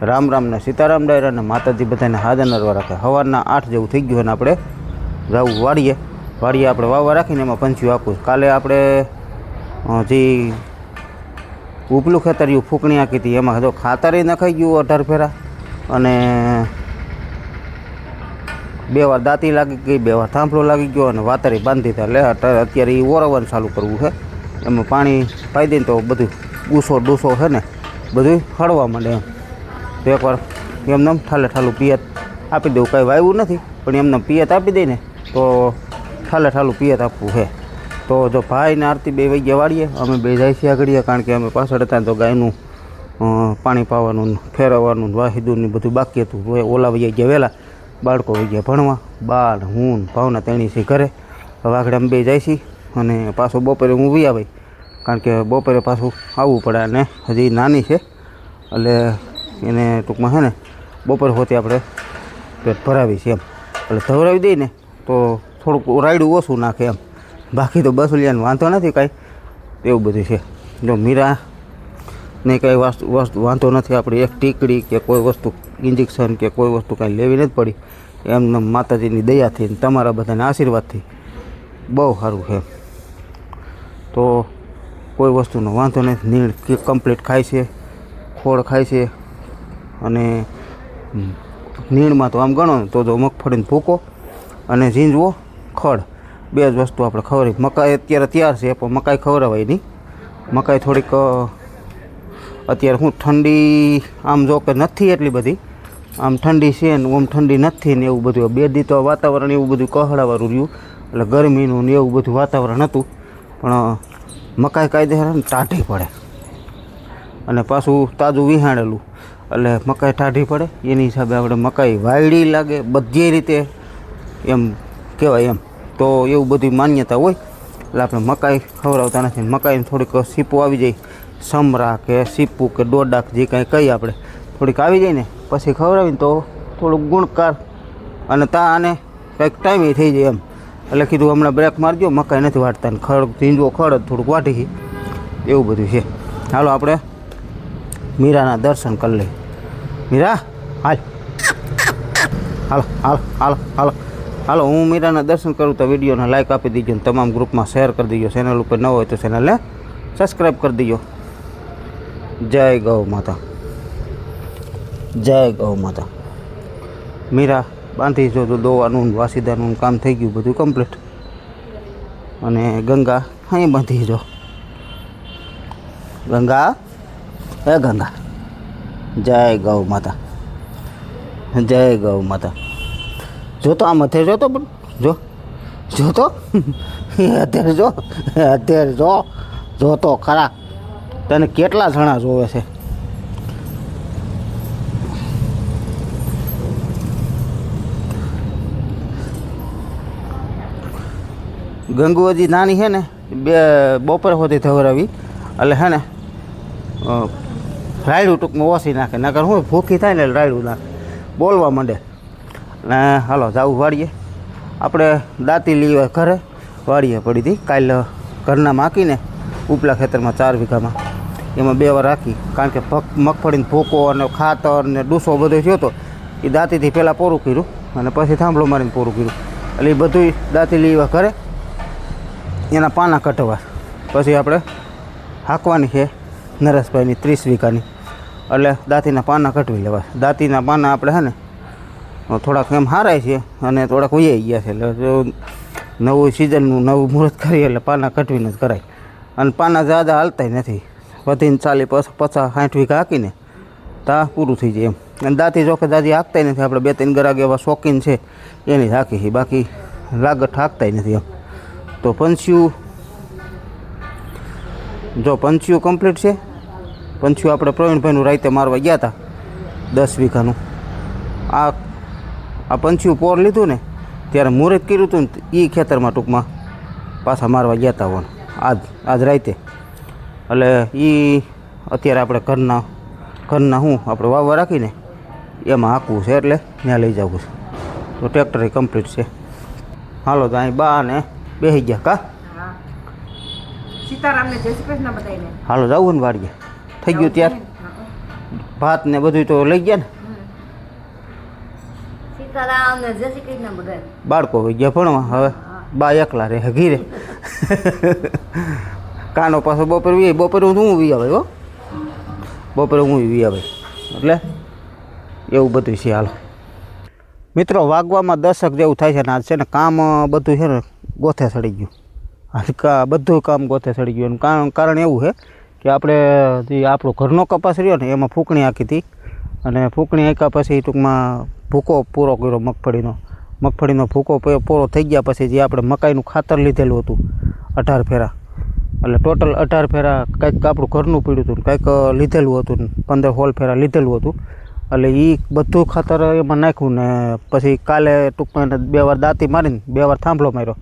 રામ રામ ને સીતારામ ડાયરા અને માતાજી બધાને હાજર નરવા રાખે. સવારના આઠ જેવું થઈ ગયું અને આપણે જવું વાળીએ વાળીએ આપણે વાવવા રાખીને એમાં પંચ્યું આપવું કાલે આપણે જે ઉપલું ખેતરિયું ફૂંકણી આંકી હતી, એમાં જો ખાતરે નખાઈ ગયું અઢાર ફેરા અને બે વાર દાંતી લાગી ગઈ, બે વાર થાંભલો લાગી ગયો અને વાતરી બાંધી હતા એટલે અત્યારે એ ઓરવવાનું ચાલુ કરવું છે. એમાં પાણી પાઈ દઈને તો બધું ગુસ્સો ડૂસો છે ને બધું હળવા માંડે એમ. તો એકવાર એમને એમ ઠાલે ઠાલું પિયત આપી દઉં કાંઈ વાવ્યું નથી, પણ એમને પિયત આપી દઈને તો ઠાલે ઠાલું પિયત આપવું છે તો જો ભાઈ ને આરતી બે વાગ્યા વાળીએ, અમે બે જાય છીએ આગળીએ કારણ કે અમે પાછળ હતા તો ગાયનું પાણી પાવાનું, ફેરવવાનું, વાહિદું બધું બાકી હતું. ઓલા વૈયા ગયા વહેલા, બાળકો વહી ગયા ભણવા. બાળ, હું ભાવના તેણી છે ઘરે. આગળ અમે બે જાય છીએ અને પાછું બપોરે હું વી આવી કારણ કે બપોરે પાછું આવવું પડે અને હજી નાની છે. એટલે એને ટૂંકમાં છે ને, બપોર હોતી આપણે પેટ ભરાવી છે એમ. એટલે ધવરાવી દઈએ ને, તો થોડુંક રાયડું ઓછું નાખે એમ. બાકી તો બસુલિયાને વાંધો નથી કાંઈ. એવું બધું છે. જો મીરા ને કાંઈ વસ્તુ વસ્તુ, વાંધો નથી, આપણે એક ટીકડી કે કોઈ વસ્તુ ઇન્જેક્શન કે કોઈ વસ્તુ કાંઈ લેવી નથી પડી. એમને માતાજીની દયાથી તમારા બધાના આશીર્વાદથી બહુ સારું છે. તો કોઈ વસ્તુનો વાંધો નથી. નીણ કમ્પ્લીટ ખાય છે, ખોળ ખાય છે અને નીણમાં તો આમ ગણો તો જો મગફળીનો ભૂકો અને ઝીંજવો ખડ. બે જ વસ્તુ આપણે ખવડાવી મકાઈ અત્યારે તૈયાર છે, પણ મકાઈ ખવડાવાય નહીં. મકાઈ થોડીક અત્યારે હું ઠંડી, આમ જો કે નથી એટલી બધી. આમ ઠંડી છે ને આમ ઠંડી નથી ને એવું બધું. બે દી તો વાતાવરણ એવું બધું કહડાવાળું રહ્યું. એટલે ગરમીનું ને એવું બધું વાતાવરણ હતું. પણ મકાઈ કાયદેસર ટાઢી પડે. અને પાછું તાજું વિહાણેલું. એટલે મકાઈ ટાઢી પડે. એની હિસાબે આપણે મકાઈ વાયડી લાગે બધી રીતે. એમ કહેવાય એમ. તો એવું બધી માન્યતા હોય. એટલે આપણે મકાઈ ખવડાવતા નથી. મકાઈને થોડીક સીપું આવી જાય. સમરા કે સીપું કે દોડાક જે કાંઈ કહીએ આપણે. થોડીક આવી જાય ને, પછી ખવડાવીને તો થોડુંક ગુણકાર અને તા આને કંઈક ટાઈમે થઈ જાય એમ. એટલે કીધું હમણાં બ્રેક મારજો. મકાઈ નથી વાટતા ને ખડ ઝીંજવો ખડ થોડુંક વાટી એવું બધું છે. હાલો આપણે મીરાના દર્શન કરી લે. મીરા, હાલ. હાલો હાલો હાલો હાલો. હાલો, હું મીરાના દર્શન કરું તો વિડીયોને લાઇક આપી દીજો ને તમામ ગ્રુપમાં શેર કરી દીજો. ચેનલ ઉપર ન હોય તો ચેનલને સબસ્ક્રાઈબ કરી દીજો. જય ગૌ માતા. જય ગૌ માતા. મીરા, બાંધી જો તો દોવાનું વાસીદાનું કામ થઈ ગયું, બધું કમ્પ્લીટ અને ગંગા અહીં બાંધી જો. ગંગા હે ગંગા જય ગૌ માતા. જય ગૌ માતા. જો તો મથે જો તો પણ જો. જો તો? અત્યારે જો? અત્યારે જો? જો તો ખરા. તને કેટલા જણા જોવે છે? ગંગુવજી નાની છે ને, બે, બપોર સુધી ધવરાવી. એટલે હે ને રાયડું ટૂંકમાં ઓછી નાખે, નકર હું ભૂખી થાય ને રાયડું નાખે. બોલવા માંડે. ને હાલો, જાવું વાળીએ આપણે દાંતી લીવા ઘરે. વાળીએ પડી હતી. કાલ ઘરના માકીને ઉપલા ખેતરમાં ચાર વીઘામાં. એમાં બે વાર રાખી. કારણ કે ભક, મગફળીને ભૂકો અને ખાતર ને ડૂસો બધો થયો હતો એ દાંતીથી પહેલાં પૂરું કર્યું અને પછી થાંભલો મારીને પૂરું કર્યું. એટલે એ બધું દાંતી લીવા ઘરે. એના પાના કટવા પછી આપણે હાંકવાની છે નરેશભાઈની ત્રીસ વીઘાની. એટલે દાંતીના પાના કટવી લેવા દાંતીના પાના આપણે છે ને થોડાક એમ હારાય છે અને થોડાક ઉયાઈ ગયા છે. એટલે નવું સિઝનનું નવું મુહૂર્ત કરીએ એટલે પાના કટવીને જ કરાય. અને પાના જ્યાદા હાલતાય નથી. વધીને ચાલી પચાસ, સાઠ વીઘા હાકીને તા પૂરું થઈ જાય એમ. અને દાંતી જોકે દાદી હાંકતાય નથી. આપણે બે ત્રણ ગરાગ એવા શોખીન છે, એની જ હાંકી છે. બાકી લાગટ હાંકતાય નથી એમ. તો પંચ્યું, જો પંચ્યું કમ્પ્લીટ છે પંચ્યું આપણે પ્રવીણભાઈનું રાતે મારવા ગયા હતા દસ વીઘાનું. આ આ પંછીઓ પોર લીધું ને ત્યારે મુહૂર્ત કર્યું હતું ને એ ખેતરમાં ટૂંકમાં પાછા મારવા ગયા હતા વણ આજ આજ રાતે એટલે એ અત્યારે આપણે ઘરના ઘરના હું આપણે વાવવા રાખીને એમાં હાંકવું છે એટલે ત્યાં લઈ જવું છે. તો ટ્રેક્ટર કમ્પ્લીટ છે. હાલો તો અહીં બા ને બેસી ગયા કા? સીતારામને જય શ્રી કૃષ્ણ બધાને હાલો જવું ને વાડીએ. થઈ ગયું ત્યાર. ભાત ને બધું તો લઈ ગયા ને. બાળકો હોય ગયા ભણવા. હવે બા એકલા રે ઘીરે. કાનો પાછો બપોર વી બપોરે હું વી આવે હો? બપોરે હું વી આવે. એટલે એવું બધું છે હાલ. મિત્રો વાગવામાં દશક જેવું થાય છે ને આજ છે ને કામ બધું છે ને ગોથે સડી ગયું. આજ બધું કામ ગોથે સડી ગયું કારણ કારણ એવું છે કે આપણે જે આપણો ઘરનો કપાસ રહ્યો ને, એમાં ફૂંકણી આખી હતી. અને ફૂંકણી આંક્યા પછી ટૂંકમાં ભૂકો પૂરો કર્યો મગફળીનો. મગફળીનો ભૂકો પૂરો થઈ ગયા પછી જે આપણે મકાઈનું ખાતર લીધેલું હતું, અઢાર ફેરા. એટલે ટોટલ અઢાર ફેરા કંઈક આપણું ઘરનું પીડ્યું હતું કંઈક લીધેલું હતું પંદર હોલ ફેરા લીધેલું હતું. એટલે એ બધું ખાતર એમાં નાખ્યું ને, પછી કાલે ટૂંકમાં એને બે વાર દાંતી મારીને બે વાર થાંભલો માર્યો.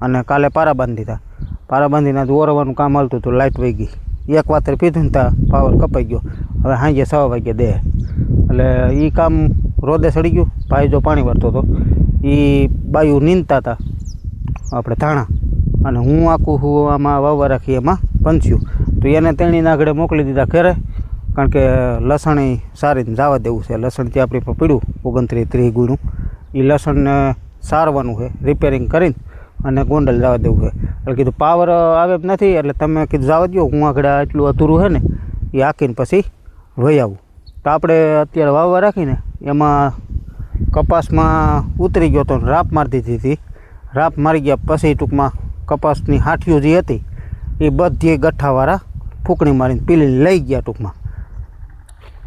અને કાલે પારા બાંધી દીધા. પારા બાંધીને ઓરવાનું કામ હાલતું હતું લાઇટ વહી ગઈ. એક વાતર પીધું ને ત્યાં પાવર કપાઈ ગયો. હવે સાંજે સવા વાગે દે. એટલે એ કામ રોદે સડી ગયું. ભાઈ જો પાણી વાળતો હતો. એ બાયું નીંદતા હતા આપણે ધાણા. અને હું આખું હું આમાં વાવવા રાખી એમાં પંચ્યું. તો એને તેણીના આગળ મોકલી દીધા ઘરે. કારણ કે લસણ સારી જવા દેવું છે. લસણ ત્યાં આપણી પર ઓગણત્રીસ ત્રીસ ગુણું. એ લસણને સારવાનું છે. રિપેરિંગ કરીને અને ગોંડલ જવા દેવું છે. એટલે કીધું પાવર આવે નથી, એટલે તમે કીધું, જવા દો હું આગળ એટલું અધૂરું છે ને, એ હાંકીને પછી વહી આવું. તો આપણે અત્યારે વાવવા રાખીને એમાં કપાસમાં ઉતરી ગયો તો રાપ મારી દીધી હતી. રાપ મારી ગયા પછી ટૂંકમાં કપાસની હાંઠીઓ જે હતી, એ બધી ગઠ્ઠાવાળા ફૂંકણી મારીને પીલી લઈ ગયા ટૂંકમાં.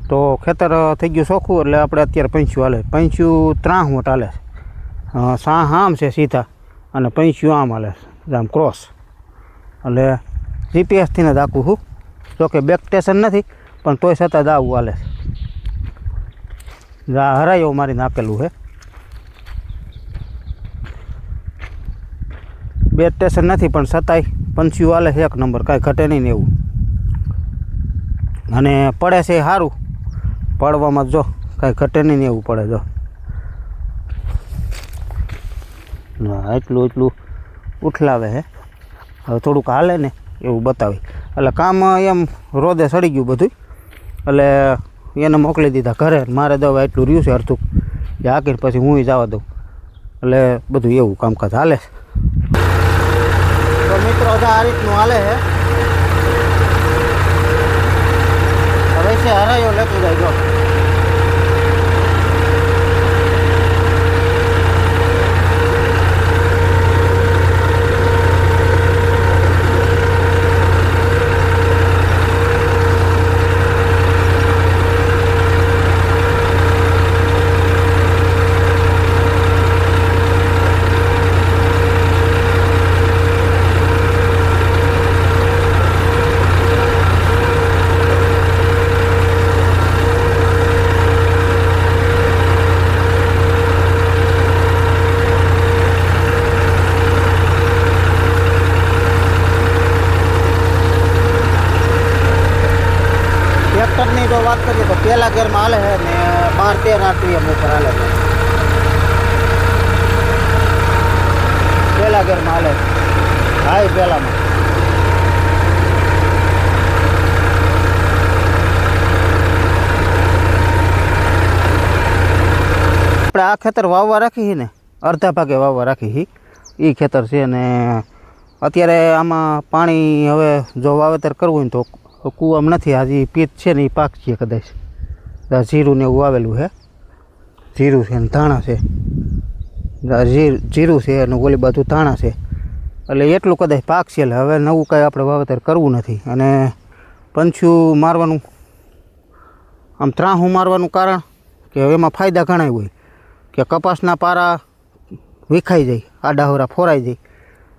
તો ખેતર થઈ ગયું ચોખ્ખું, એટલે આપણે અત્યારે પંચ્યું હાલે. પંચ્યું ત્રાહ મોટ હાલે સાહ આમ છે સીધા. અને પૈસ્યું આમ હાલે? આમ ક્રોસ એટલે જીપીએસથીને જ આખું છું જોકે બેક સ્ટેશન નથી, પણ તોય છતાં જ આવું હાલે આ હરાયો મારી નાખેલું છે બે સ્ટેશન નથી, પણ છતાંય પંચ્યું હાલે એક નંબર. કાંઈ ઘટે નહીં ને એવું. અને પડે છે સારું પડવામાં જો કાંઈ ઘટે નહીં એવું પડે જો. ના, એટલું એટલું ઉઠલાવે છે હવે થોડુંક હાલે ને એવું બતાવી. એટલે કામ એમ રોદે સડી ગયું બધું એટલે એને મોકલી દીધા ઘરે મારે દવા એટલું રહ્યું છે અડધું. એ આકીને પછી હું જવા દઉં. એટલે બધું એવું કામકાજ હાલે તો મિત્રો આ રીતનું હાલે છે હવે છે, હરાયો લેતું જાય જો ટ્રેક્ટરની જો વાત કરીએ તો પહેલા ગેરમાં હાલે છે ને બાર તેર આરપીએમ ઉપર હાલે છે પહેલા ગેરમાં હાલે છે હાઈ પહેલામાં આપણે આ ખેતર વાવવા રાખી છે ને અડધા ભાગે વાવવા રાખી છે એ ખેતર છે ને અત્યારે આમાં પાણી હવે જો વાવેતર કરવું હોય ને તો કૂવામાં નથી આ જે પીત છે ને એ પાક છે કદાચ. આ જીરું ને એવું આવેલું છે. જીરું છે ને ધાણા છે. જીરું છે અને ઓલી બાજુ ધાણા છે. એટલે એટલું કદાચ પાક છે, એટલે હવે નવું કાંઈ આપણે વાવેતર કરવું નથી. અને પંછું મારવાનું, આમ ત્રાહું મારવાનું કારણ કે એમાં ફાયદા ઘણા હોય. કે કપાસના પારા વિખાઈ જાય આડાહોરા ફોરાઈ જાય.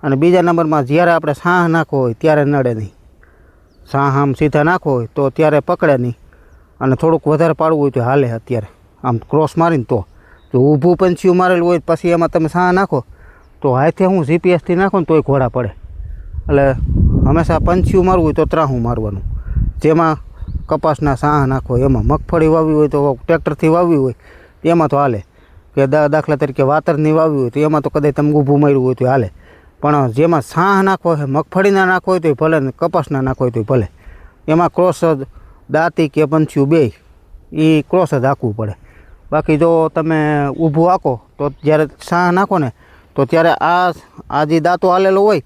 અને બીજા નંબરમાં જ્યારે આપણે સાહ નાખવો હોય, ત્યારે નડે નહીં. સાહ આમ સીધા નાખવો હોય, તો ત્યારે પકડે નહીં. અને થોડુંક વધારે પાડવું હોય તો હાલે અત્યારે. આમ ક્રોસ મારીને તો. જો ઊભું પંછીયું મારેલું હોય પછી એમાં તમે સાહ નાખો. તો હાથે હું જીપીએસથી નાખો ને તોય ઘોડા પડે. એટલે હંમેશા પંછીઓ મારવું હોય તો ત્રાહું મારવાનું. જેમાં કપાસના સાહ નાખો, એમાં મગફળી વાવી હોય તો ટ્રેક્ટરથી વાવી હોય, એમાં તો હાલે. કે દાખલા તરીકે વાતરની વાવી હોય તો એમાં તો કદાચ તમે ઊભું માર્યું હોય તો હાલે. પણ જેમાં સાહ નાખવો હોય, મગફળીના નાખવો હોય તો ભલે ને કપાસના નાખવો હોય તો ભલે. એમાં ક્રોસ જ દાંતી કે પંછીયું બે એ ક્રોસ જ હાંકવું પડે. બાકી જો તમે ઊભું હાંકો, તો જ્યારે સાહ નાખો ને તો ત્યારે આ આ જે દાંતો હાલેલો હોય,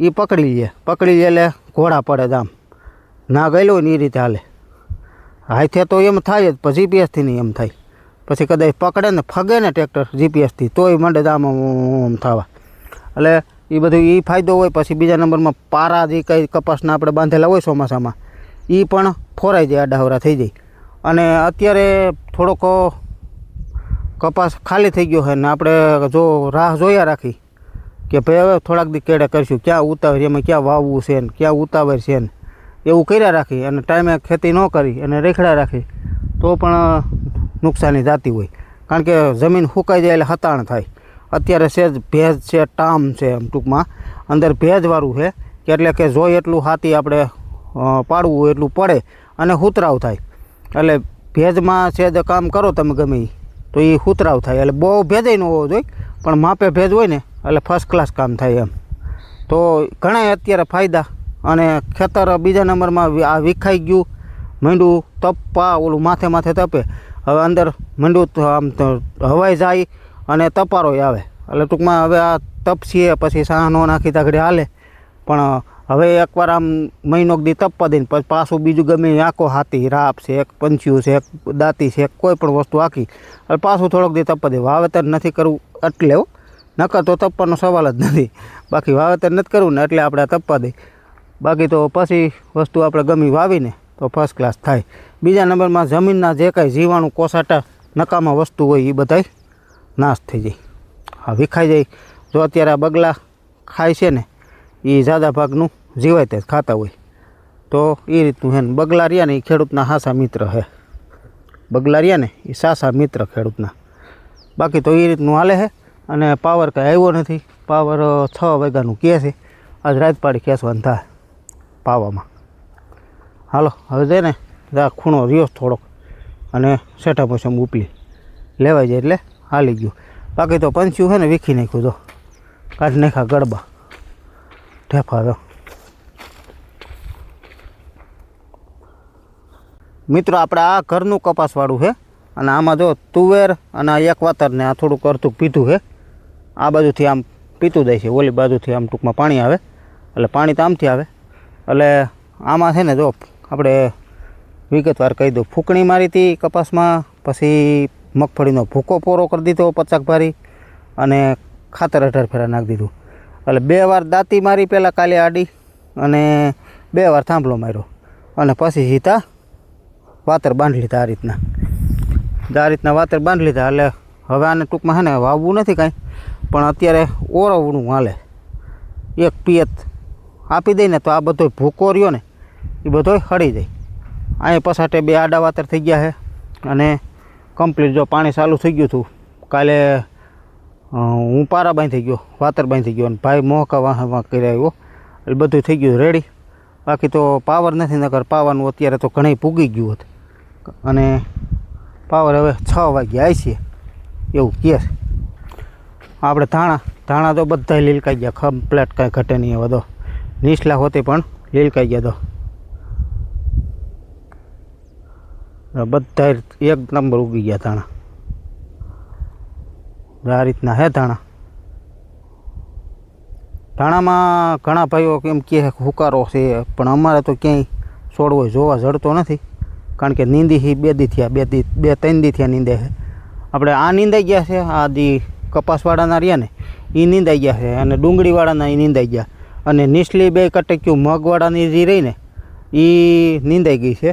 એ પકડી લે. પકડી લે એટલે ઘોડા પડે જ આમ. ના ગયેલો હોય ને એ રીતે હાલે. હાથે તો એમ થાય જ, પણ જીપીએસથી નહીં એમ થાય. પછી કદાચ પકડે ને ફગે ને ટ્રેક્ટર જીપીએસથી તોય મંડે જ આમ આમ આમ થવા. એટલે એ બધું એ ફાયદો હોય, પછી બીજા નંબરમાં પારા જે કંઈ કપાસના આપણે બાંધેલા હોય ચોમાસામાં એ પણ ફોરાઈ જાય આડાવરા થઈ જાય. અને અત્યારે થોડોક કપાસ ખાલી થઈ ગયો છે ને આપણે જો રાહ જોયા રાખી કે ભાઈ હવે થોડાક દી કેળે કરીશું, ક્યાં ઉતાવળ, એમાં ક્યાં વાવવું છે ને, ક્યાં ઉતાવળ છે ને, એવું કર્યા રાખી અને ટાઈમે ખેતી ન કરી અને રેખડા રાખી, તો પણ નુકસાની જાતી હોય. કારણ કે જમીન સુકાઈ જાય એટલે હતાણ થાય. અત્યારે સેજ ભેજ છે, ટામ છે એમ ટૂંકમાં. અંદર ભેજવાળું છે કે એટલે કે જોઈ એટલું હાથી આપણે પાડવું એટલું પડે અને હુતરાવ થાય. એટલે ભેજમાં છેદ કામ કરો તમે ગમે એ તો એ હુતરાવ થાય. એટલે બહુ ભેજય ન હોવો જોઈએ, પણ માપે ભેજ હોય ને, એટલે ફર્સ્ટ ક્લાસ કામ થાય એમ. તો ઘણા અત્યારે ફાયદા, અને ખેતર બીજા નંબરમાં આ વિખાઈ ગયું, માંડું તપવા ઓલું માથે માથે તપે. હવે અંદર મંડું આમ હવાઈ જાય અને તપારોય આવે. એટલે ટૂંકમાં હવે આ તપસીએ પછી સાહનો નાખી તાગડી હાલે. પણ હવે એકવાર આમ મહિનો દી તપવા દઈને પછી પાછું બીજું ગમે આખો હાથી, રાપ છે, એક પંચ્યું છે, એક દાંતી છે કોઈ પણ વસ્તુ આખી. એટલે પાછું થોડોક દી તપવા દે. વાવેતર નથી કરવું એટલે. નકર તો તપવાનો સવાલ જ નથી. બાકી વાવેતર નથી કરવું ને એટલે આપણે તપવા દઈ બાકી તો પછી વસ્તુ આપણે ગમી વાવીને તો ફર્સ્ટ ક્લાસ થાય. બીજા નંબરમાં જમીનના જે કાંઈ જીવાણું કોસાટા નકામા વસ્તુ હોય એ બધાય નાશ થઈ જાય. હા, વિખાઈ જાય. જો અત્યારે આ બગલા ખાય છે ને એ જાદા ભાગનું જીવાય તે ખાતા હોય. તો એ રીતનું હે બગલા રહ્યા ને એ ખેડૂતના હાસા મિત્ર હે. બગલા રહ્યા ને એ સાસા મિત્ર ખેડૂતના. બાકી તો એ રીતનું હાલે છે અને પાવર કાંઈ આવ્યો નથી. પાવર છ વાગ્યાનું કહે છે. આજ રાત પાડી ખેંચવાનું થાય પાવામાં. હાલો, હવે છે ને જા ખૂણો રહ્યો થોડોક, અને સેઠા મોસમ ઉપલી. લેવાઈ જાય એટલે હાલી ગયું. બાકી તો પંચ્યું છે ને, વીખી નાખ્યું તો. કાઢી નાખ્યા ગરબા ઠેફા તો મિત્રો, આપણે આ ઘરનું કપાસવાળું છે. અને આમાં જો તુવેર અને આ એક વાતરને આ થોડુંક અડધું પીધું છે. આ બાજુથી આમ પીતું જાય છે, ઓલી બાજુથી આમ ટૂંકમાં પાણી આવે. એટલે પાણી તો આમથી આવે. એટલે આમાં છે ને જો આપણે વિગતવાર કહી દઉં. ફૂંકણી મારી હતી કપાસમાં, પછી મગફળીનો ભૂકો પોરો કરી દીધો, પચાક ભારી, અને ખાતર અઢાર ફેરા નાખી દીધું. એટલે બે વાર દાંતી મારી પહેલાં કાલે આડી અને બે વાર થાંભલો માર્યો. અને પછી સીધા વાતર બાંધી લીધા આ રીતના. આ રીતના વાતર બાંધી લીધા, એટલે હવે આને ટૂંકમાં હે ને વાવવું નથી કાંઈ, પણ અત્યારે ઓરવણું હાલે. એક પિયત આપી દઈને તો આ બધો ભૂકો રહ્યો ને, એ બધો હળી જાય. અહીં પછાટે બે આડા વાતર થઈ ગયા છે અને કમ્પ્લીટ જો પાણી ચાલુ થઈ ગયું હતું, કાલે હું પારા બાંધી ગયો, વાતર બાંધી ગયો અને ભાઈ મોહકા વાહ વાહ કરી આવ્યો. એટલે બધું થઈ ગયું રેડી બાકી તો પાવર નથી નગર પાવાનું અત્યારે તો ઘણી પૂગી ગયું હતું. અને પાવર હવે છ વાગ્યે આવી છે. એવું કહે આપણે ધાણા ધાણા તો બધા લીલકાઈ ગયા કમ્પ્લેટ કાંઈ ઘટે નહીં હવે તો. નીચલા હોતે પણ લીલકાઈ ગયા તો. બધા એક નંબર ઉગી ગયા ધાણા. આ રીતના હે ધાણા? ધાણામાં ઘણા ભાઈઓ કેમ કે હુકારો છે, પણ અમારે તો ક્યાંય છોડવો જોવા જડતો નથી, કારણ કે નીંદી હી બે દી થયા, બે દી, બે, ત્રણ દી થયા નીંદે છે. આપણે આ નીંદાઈ ગયા છે, આ દી કપાસવાળાના રહ્યા ને એ નીંદાઈ ગયા છે, અને ડુંગળીવાળાના એ નીંદાઈ ગયા. અને નીચલી બે કટક્યું મગવાળાની જે રહી ને એ નીંદાઈ ગઈ છે.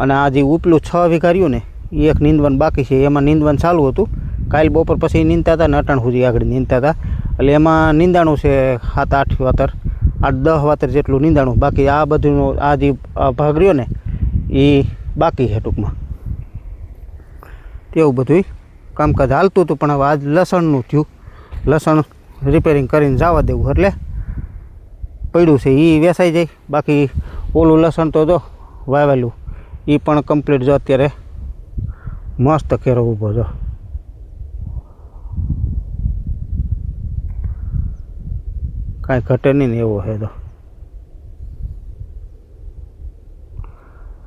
અને આ જે ઉપલું છ વીઘા રહ્યું ને એ એક નીંદવાનું બાકી છે, એમાં નીંદવાનું ચાલુ હતું. કાલ બપોર પછી નીંદતા હતા ને અટાણ સુધી આગળ નીંદતા હતા. એટલે એમાં નીંદાણું છે સાત, આઠ વાતર, આઠ દસ વાતર જેટલું નીંદાણું. બાકી આ બધું આ જે ભાગ રહ્યો ને એ બાકી છે ટૂંકમાં. તેવું બધું કામકાજ હાલતું હતું, પણ હવે આજ લસણનું થયું. લસણ રિપેરિંગ કરીને જવા દેવું એટલે પડ્યું છે. એ વેસાઈ જાય. બાકી ઓલું લસણ તો જો વાવેલું એ પણ કમ્પ્લીટ જો અત્યારે મસ્ત કેરો ઊભો જો. કાંઈ ઘટે નહીં એવો છે તો.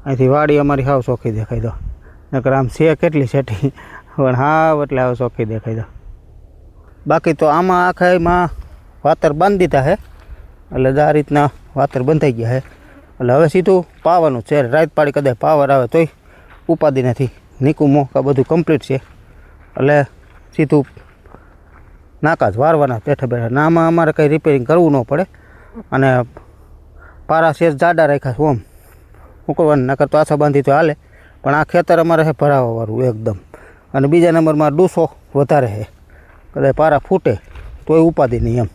અહીંથી વાડી અમારી હાવ ચોખ્ખી દેખાય તો. નકર આમ છે કેટલી છેટી, પણ હા એટલે હવે ચોખ્ખી દેખાય દો બાકી તો આમાં આખા એમાં વાતર બાંધી દીધા છે એટલે આ રીતના વાતર બંધાઈ ગયા છે એટલે હવે સીધું પાવાનું છે. રાત પાડી કદાચ પાવર આવે તોય ઉપાધિ નથી. નીકુમો આ બધું કમ્પ્લીટ છે. એટલે સીધું નાકા જ વારવાના બેઠા બેઠા. ના આમાં અમારે કંઈ રિપેરિંગ કરવું ન પડે. અને પારા શેર જાડા રાખ્યા છે ઓમ. ઉકળવાનું નકર તો આછા બાંધી તો હાલે. પણ આ ખેતર અમારે છે ભરાવાવાળું એકદમ. અને બીજા નંબરમાં ડૂસો વધારે છે. કદાચ પારા ફૂટે તોય ઉપાધિ નહીં એમ.